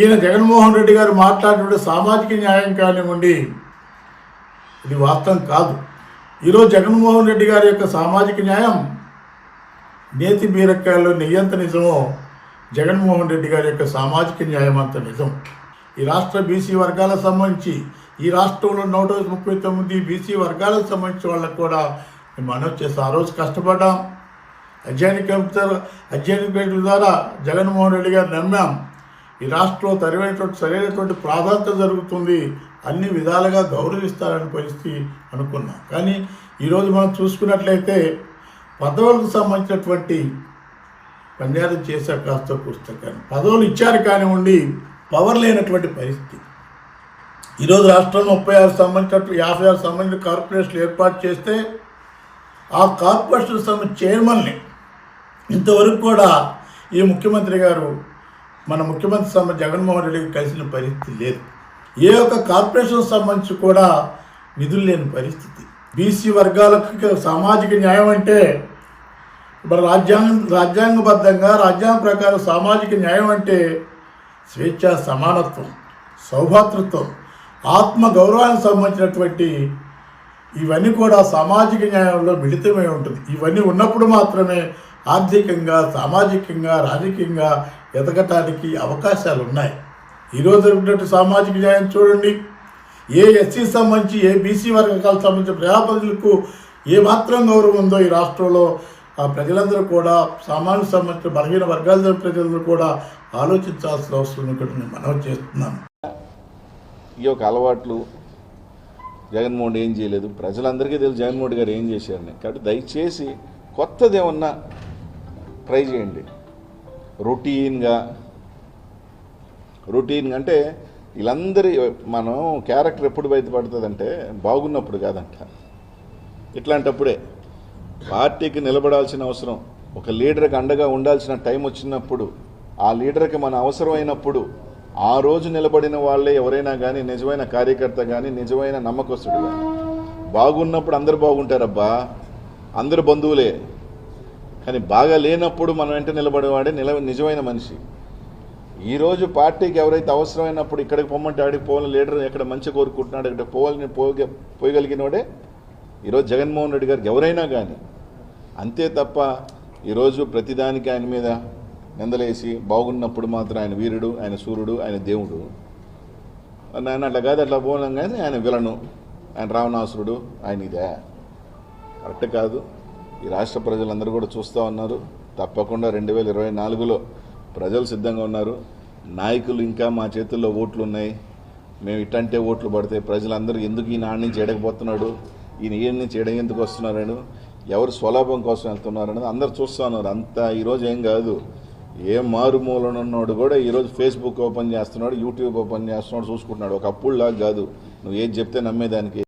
ఈయన జగన్మోహన్ రెడ్డి గారు మాట్లాడినటువంటి సామాజిక న్యాయం కానివ్వండి ఇది వాస్తవం కాదు. ఈరోజు జగన్మోహన్ రెడ్డి గారి యొక్క సామాజిక న్యాయం నేతి బీరకాయల్లో నెయ్యంత నిజమో జగన్మోహన్ రెడ్డి గారి యొక్క సామాజిక న్యాయం అంత నిజం. ఈ రాష్ట్ర బీసీ వర్గాలకు సంబంధించి ఈ రాష్ట్రంలో నూట ముప్పై తొమ్మిది బీసీ వర్గాలకు సంబంధించిన వాళ్ళకు కూడా మేము మనవి ఆ రోజు కష్టపడ్డాం. అధ్యయన కంప్యూటర్ అధ్యయన ద్వారా జగన్మోహన్ రెడ్డి గారు నమ్మాం. ఈ రాష్ట్రంలో తరిమైనటువంటి సరైనటువంటి ప్రాధాన్యత జరుగుతుంది అన్ని విధాలుగా గౌరవిస్తారని పరిస్థితి అనుకున్నాం. కానీ ఈరోజు మనం చూసుకున్నట్లయితే పదవులకు సంబంధించినటువంటి పనియారం చేశారు కాస్త పుస్తకాన్ని. పదవులు ఇచ్చారు కానివ్వండి పవర్ లేనటువంటి పరిస్థితి. ఈరోజు రాష్ట్రంలో ముప్పై ఆరు సంబంధించినట్టు యాభై ఆరు సంబంధించిన కార్పొరేషన్లు ఏర్పాటు చేస్తే ఆ కార్పొరేషన్ సంబంధించిన చైర్మన్ని ఇంతవరకు కూడా ఈ ముఖ్యమంత్రి గారు మన ముఖ్యమంత్రి సంబంధ జగన్మోహన్ రెడ్డికి కలిసిన పరిస్థితి లేదు. ఏ ఒక్క కార్పొరేషన్ సంబంధించి కూడా నిధులు లేని పరిస్థితి. బీసీ వర్గాలకు సామాజిక న్యాయం అంటే ఇప్పుడు రాజ్యాంగం రాజ్యాంగబద్ధంగా రాజ్యాంగ ప్రకారం సామాజిక న్యాయం అంటే స్వేచ్ఛ సమానత్వం సౌభాతృత్వం ఆత్మ గౌరవానికి సంబంధించినటువంటి ఇవన్నీ కూడా సామాజిక న్యాయంలో మిళితమై ఉంటుంది. ఇవన్నీ ఉన్నప్పుడు మాత్రమే ఆర్థికంగా సామాజికంగా రాజకీయంగా ఎదగటానికి అవకాశాలు ఉన్నాయి ఈరోజు ఉన్నటువంటి సామాజిక న్యాయం చూడండి. ఏ ఎస్సీ సంబంధించి ఏ బీసీ వర్గాలకు సంబంధించిన ప్రజాప్రతినిధులకు ఏ మాత్రం గౌరవం ఉందో ఈ రాష్ట్రంలో ఆ ప్రజలందరూ కూడా సామాన్య సంబంధించిన బలహీన వర్గాల ప్రజలందరూ కూడా ఆలోచించాల్సిన అవసరం ఉందని నేను మనవి చేస్తున్నాను. ఈ యొక్క అలవాట్లు జగన్మోహన్ ఏం చేయలేదు. ప్రజలందరికీ తెలుసు జగన్మోహన్ గారు ఏం చేశారని. కాబట్టి దయచేసి కొత్తది ఏమన్నా ట్రై చేయండి. రొటీన్గా. రొటీన్ అంటే వీళ్ళందరి మనం క్యారెక్టర్ ఎప్పుడు బయటపడుతుందంటే బాగున్నప్పుడు కాదంట. ఇట్లాంటప్పుడే. పార్టీకి నిలబడాల్సిన అవసరం. ఒక లీడర్కి అండగా ఉండాల్సిన టైం వచ్చినప్పుడు ఆ లీడర్కి మన అవసరమైనప్పుడు ఆ రోజు నిలబడిన వాళ్ళే ఎవరైనా కానీ నిజమైన కార్యకర్త కానీ నిజమైన నమ్మకస్తుడు కానీ బాగున్నప్పుడు అందరు బాగుంటారబ్బా. అందరు బంధువులే. కానీ బాగా లేనప్పుడు మనం వెంట నిలబడేవాడే నిల నిజమైన మనిషి. ఈరోజు పార్టీకి ఎవరైతే అవసరమైనప్పుడు ఇక్కడికి పొమ్మంటే ఆడికి పోవాలని లీడర్ ఎక్కడ మంచి కోరుకుంటున్నాడు ఇక్కడ పోవాలని పోగ పోయగలిగినోడే ఈరోజు జగన్మోహన్ రెడ్డి గారికి ఎవరైనా కానీ అంతే తప్ప ఈరోజు ప్రతిదానికి ఆయన మీద నిందలేసి బాగున్నప్పుడు మాత్రం ఆయన వీరుడు ఆయన సూర్యుడు ఆయన దేవుడు. ఆయన అట్లా కాదు అట్లా పోలేం కానీ ఆయన విలను. ఆయన రావణాసురుడు ఆయన ఇదే. కరెక్ట్ కాదు. ఈ రాష్ట్ర ప్రజలందరూ కూడా చూస్తూ ఉన్నారు. తప్పకుండా రెండు వేల ఇరవై నాలుగులో ప్రజలు సిద్ధంగా ఉన్నారు. నాయకులు ఇంకా మా చేతుల్లో ఓట్లు ఉన్నాయి మేము ఇట్టంటే ఓట్లు పడతాయి ప్రజలందరూ ఎందుకు ఈయన ఆడి నుంచి ఎడకపోతున్నాడు? ఈయన ఈయన నుంచి ఎడ ఎందుకు వస్తున్నారని ఎవరు స్వలాభం కోసం వెళ్తున్నారని అందరు చూస్తూ ఉన్నారు. అంతా ఈరోజు ఏం కాదు. ఏ మారుమూలన ఉన్నాడు కూడా ఈరోజు ఫేస్బుక్ ఓపెన్ చేస్తున్నాడు యూట్యూబ్ ఓపెన్ చేస్తున్నాడు చూసుకుంటున్నాడు. ఒకప్పుడు అప్పుడులాగా కాదు. నువ్వు ఏది చెప్తే నమ్మేదానికి.